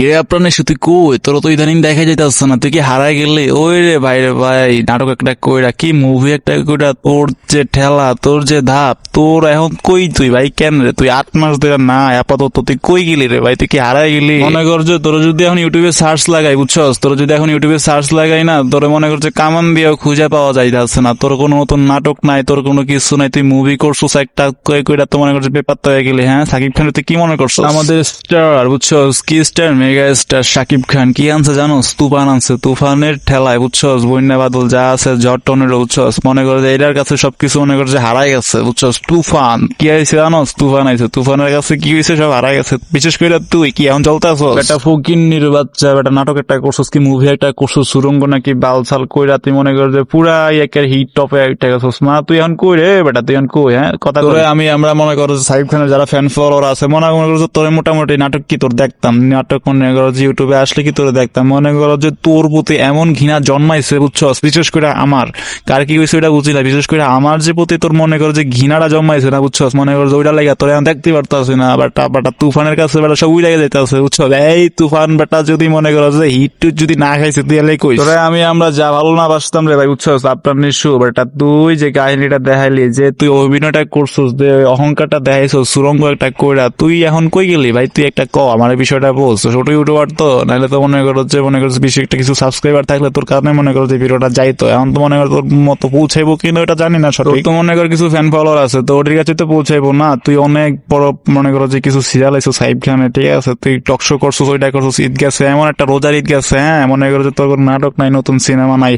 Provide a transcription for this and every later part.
কিরে আপনার তুই কই? তোর তো ইদানিং দেখা যাইতেছে না। তুই কি হারাই গেলি? ওই রে ভাই রে ভাই নাটক একটা কইরা কি মুভি একটা কইরা তোর যে ঠেলা তোর যে ধাপ তোর এখন কই তুই ভাই? কেন রে? তুই আট মাস ধরে না আপাতত তুই কই গেলি রে ভাই? তুই কি হারাই গেলি? মনে কর যে তোর যদি এখন ইউটিউবে সার্চ লাগাই বুঝছস? তোর যদি এখন ইউটিউবে সার্চ লাগাই না তোর মনে কর যে কামান দিয়েও খুঁজে পাওয়া যাইতেছে না। তোর কোনো নতুন নাটক নাই তোর কোনো কিছু নাই তুই মুভি করছিস একটা কই কইরা তো মনে করছিস বেপাত্তা হয়ে গেলি হ্যাঁ? সাকিব খান তুই কি মনে করছিস? আমাদের স্টার বুঝছস? কি star mega star Shakib Khan কি আনছে জানোস তুফান আনছে। তুফানের ঠেলায় বুঝছস বন্যা বাদল যা আছে ঝড় টনের বুঝছস মনে করে যে এটার কাছে সবকিছু মনে করে যে হারাই গেছে। বুঝছস তুফান। কি আইছে জানোস তুফান আইছে। তুফানের কাছে কি হয়েছে সব হারাই গেছে। বিশেষ করে তুই কি এখন চলতে আসো একটা ফকিন্নির বাচ্চা একটা নাটক একটা করছিস কি? মুভি একটা করছিস? সুরঙ্গ নাকি বালসাল কইরা তুই মনে কর যে পুরা একের হিট টপে একটা গেছিস। মা তুই এখন কই রে বেটা? তুই এখন কই হ্যাঁ? কথা করে আমি আমরা মনে করো সাকিব খানের যারা ফ্যান ফলোয়ার আছে মনে মনে করো তোর মোটামুটি নাটক কি তোর দেখতাম? নাটক মনে করো যে ইউটিউবে আসলে কি তোর দেখতাম? মনে করো যে তোর প্রতি এমন ঘৃণা জন্মাইছে, বুঝছস? বিশেষ করে আমার। কার কি হয়েছে ওটা বুঝি না। বিশেষ করে আমার যে প্রতি তোর মনে করো যে ঘৃণাটা জন্মাইছে না, বুঝছস? মনে করো যে ওইটা লাগে তোর এখন দেখতে পারতাছি না। বাটা বাটা তুফানের কাছে বেটা সব উড়ে যেতে আছে বুঝছস? এই তুফান বেটা যদি মনে করো যে হিট টুট যদি না খাইছে এলাই কই তোরে আমি আমরা যা ভালো না বাসতাম রে ভাই, বুঝছস? আপনার নিশু বেটা তুই যে কাহিনীটা দেখাইলি, যে তুই অভিনয়টা করছিস, যে অহংকারটা দেখাইছিস, সুরঙ্গ একটা কইরা, তুই এখন কই গেলি ভাই? তুই একটা ক, আমার বিষয়টা বল ছোট ইউটিউবার তো নাহলে তো মনে করো যে মনে করো বেশি একটা কিছু সাবস্ক্রাইবার থাকলে তোর কারণে মনে করো যে ভিডিওটা যাইতো। এখন তো মনে করো তোর মতো পৌঁছাইবো কিনা ওটা জানি না সঠিক। তো মনে কর কিছু ফ্যান ফলোয়ার আছে তো ওদের কাছে তো পৌঁছাইবো না। তুই অনেক বড় মনে করো যে কিছু সিরিয়াল আইসো সাইব খানে ঠিক আছে? তুই টক শো করছিস ওইটা করছিস ঈদ গেছে এমন একটা রোজার ঈদ গেছে হ্যাঁ? মনে করো যে তোর কোনো নাটক নাই নতুন সিনেমা নাই।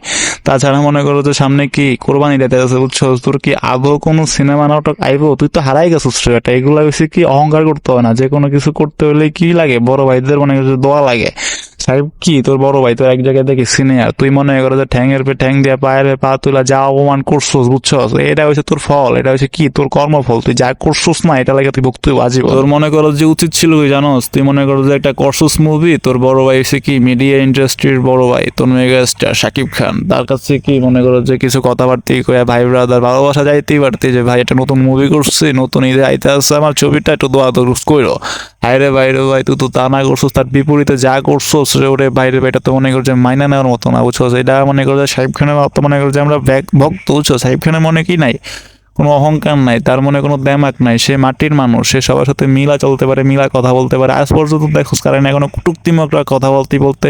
তাছাড়া মনে করো যে সামনে কি কোরবানি দিতে আছে বুঝছ তোর কি আদৌ কোনো সিনেমা নাটক আইবো? তুই তো হারাই গেছিস এটা এগুলা বেশি কি অহংকার করতে হয় না। যে কোনো কিছু করতে হলে কি লাগে? বড় ভাইদের মনে করো যে দোয়া লাগে। সাহেব, কি তোর বড় ভাই তোর এক জায়গায় দেখি সিনিয়র। তুই মনে করো যে ঠ্যাংয়ের পে ঠ্যাং দিয়ে পায়ের পে তুলা যা অপমান করছোস, বুঝছস? এটা হচ্ছে তোর ফল, এটা হচ্ছে কি? তোর কর্মফল। তুই যা করছোস না, এটা লাগে তুই ভক্তি বাজিব তোর মনে করো যে উচিত ছিল কি জানোস? তুই মনে করো যে একটা করছোস মুভি তোর বড় ভাই হচ্ছে কি? মিডিয়া ইন্ডাস্ট্রির বড় ভাই, তোর মেগা স্টার শাকিব খান। তার কাছে কি মনে করো যে কিছু কথাবার্তি কয়ে ভাই ব্রাদার ভালোবাসা যাইতেই পারতি যে, ভাই, একটা নতুন মুভি করছি, নতুন ঈদে আইতে আসছে, আমার ছবিটা একটু দোয়া তো কইরো। হায়রে বাইরে ভাই, তুই তো তা না করছোস, তার বিপরীতে যা করছোস রে ওরে বাইরে এটা তো মনে করছে মাইনা নেওয়ার মতো না বুঝছ এটা মনে করছে সাহেব খানের মতো মনে করছে আমরা ভক্ত বুঝছ সাহেব খানের মনে কি নাই? কোনো অহংকার নাই, তার মনে কোনো দেমাক নাই, সে মাটির মানুষ, সে সবার সাথে মিলা চলতে পারে, মিলা কথা বলতে পারে। আজ পর্যন্ত দেখোস, কারণ এখনও কুটুক্তিমকরা কথা বলতে বলতে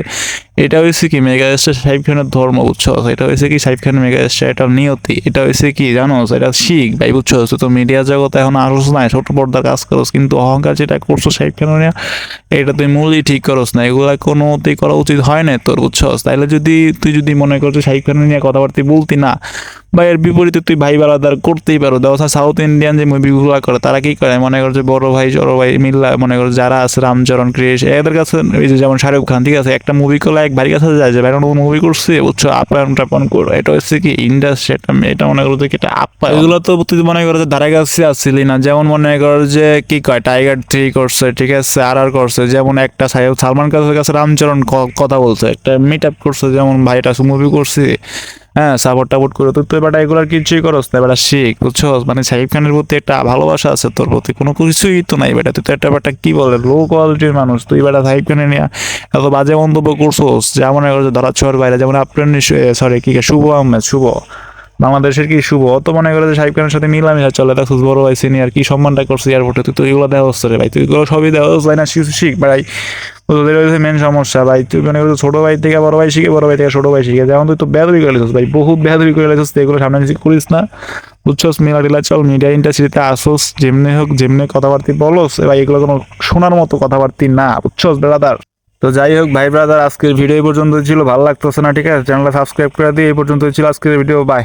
এটা হয়েছে কি, মেগা স্টার সাহেব খানের ধর্ম বুঝছ এটা হয়েছে কি সাহেব খানের মেগা স্টার এটা নিয়তি, এটা হয়েছে কি জানো এটা শিখ ভাই বুঝছ তুই তো মিডিয়া জগতে এখন আসোস নাই, ছোট পর্দার কাজ করোস, কিন্তু অহংকার যেটা করছ সাহেব নিয়ে, এটা তুই মূলই ঠিক করস না, এগুলা কোনো মতেই করা উচিত হয় না তোর বুঝছস তাইলে যদি, তুই যদি মনে করছ সাহিব খানের নিয়ে কথাবার্তা বলতি না, বা এর বিপরীতে তুই ভাই বারাদার করতেই পারো। দেওয়া সাউথ ইন্ডিয়ান যে মুভিগুলো করে, তারা কি করে? মনে করছে বড় ভাই বড় ভাই মিল্লা, মনে করছে যারা আছে রামচরণ ক্রিয়েশ, এদের কাছে এই যে যেমন শাহরুখ খান, ঠিক আছে? একটা মুভি করলে এক ভাই কাছে যায় যে, ভাই মুভি করছে, বুঝছ? আপ্যায়ন টাপন করো। এটা হচ্ছে কি ইন্ডাস্ট্রি এটা এটা মনে করো যে এটা আপ্যায়ন। এগুলো তো মনে করো যে ধারে কাছে আসছিলি না। যেমন মনে করো যে কি কয়? টাইগার থ্রি করছে, ঠিক আছে? আর আর করছে, যেমন একটা সালমান খানের কাছে রামচরণ কথা বলছে, একটা মিট আপ করছে, যেমন ভাইটা মুভি করছে। হ্যাঁ সাপোর্ট টাপোর্ট করে তুই তো এবার এগুলার কিছুই করস না, এবার শিখ বুঝছ মানে সাহেব খানের প্রতি একটা ভালোবাসা আছে তোর প্রতি, কোনো কিছুই তো নাই বেটা, তুই তো একটা ব্যাটা কি বলে লো কোয়ালিটির মানুষ, তুই বেটা সাহিব খানের নিয়ে এত বাজে মন্তব্য করছোস যেমন ধরা ছোঁয়ার বাইরে, যেমন আপনার সরি কি, শুভ আহমেদ, শুভ। বাংলাদেশের কি শুভ? অত মনে করে যে সাহিব খানের সাথে মিলামিশা চলে দেখছিস বড় ভাই সিনিয়র কি সম্মানটা করছে এয়ারপোর্টে তুই তো এগুলো দেওয়া হচ্ছে রে ভাই। তুই এগুলো সবই দেওয়া হচ্ছে না? শিখ- ভাই। তোদের হচ্ছে মেন সমস্যা ভাই, তুই মানে হচ্ছে ছোট ভাই থেকে বড় ভাই শিখে, বড় ভাই থেকে ছোটো ভাই শিখে। যেমন তুই তো বেদবি করে লেছিস ভাই, বহুত বেদবি করে লেছিস এগুলো সামনে কিছু করিস না। বুঝছস মিলা টিলা চল মিডিয়া ইন্ডাস্ট্রিতে আসোস, যেমনি হোক, যেমনি কথাবার্তি বলোস ভাই, এগুলো কোনো শোনার মতো কথাবার্তি না, বুঝছস ব্রাদার তো যাই হোক ভাই ব্রাদার আজকের ভিডিও এই পর্যন্ত ছিল, ভালো লাগতেছে না, ঠিক আছে? চ্যানেলটা সাবস্ক্রাইব করে দিয়ে এই পর্যন্ত ছিল আজকের ভিডিও বাই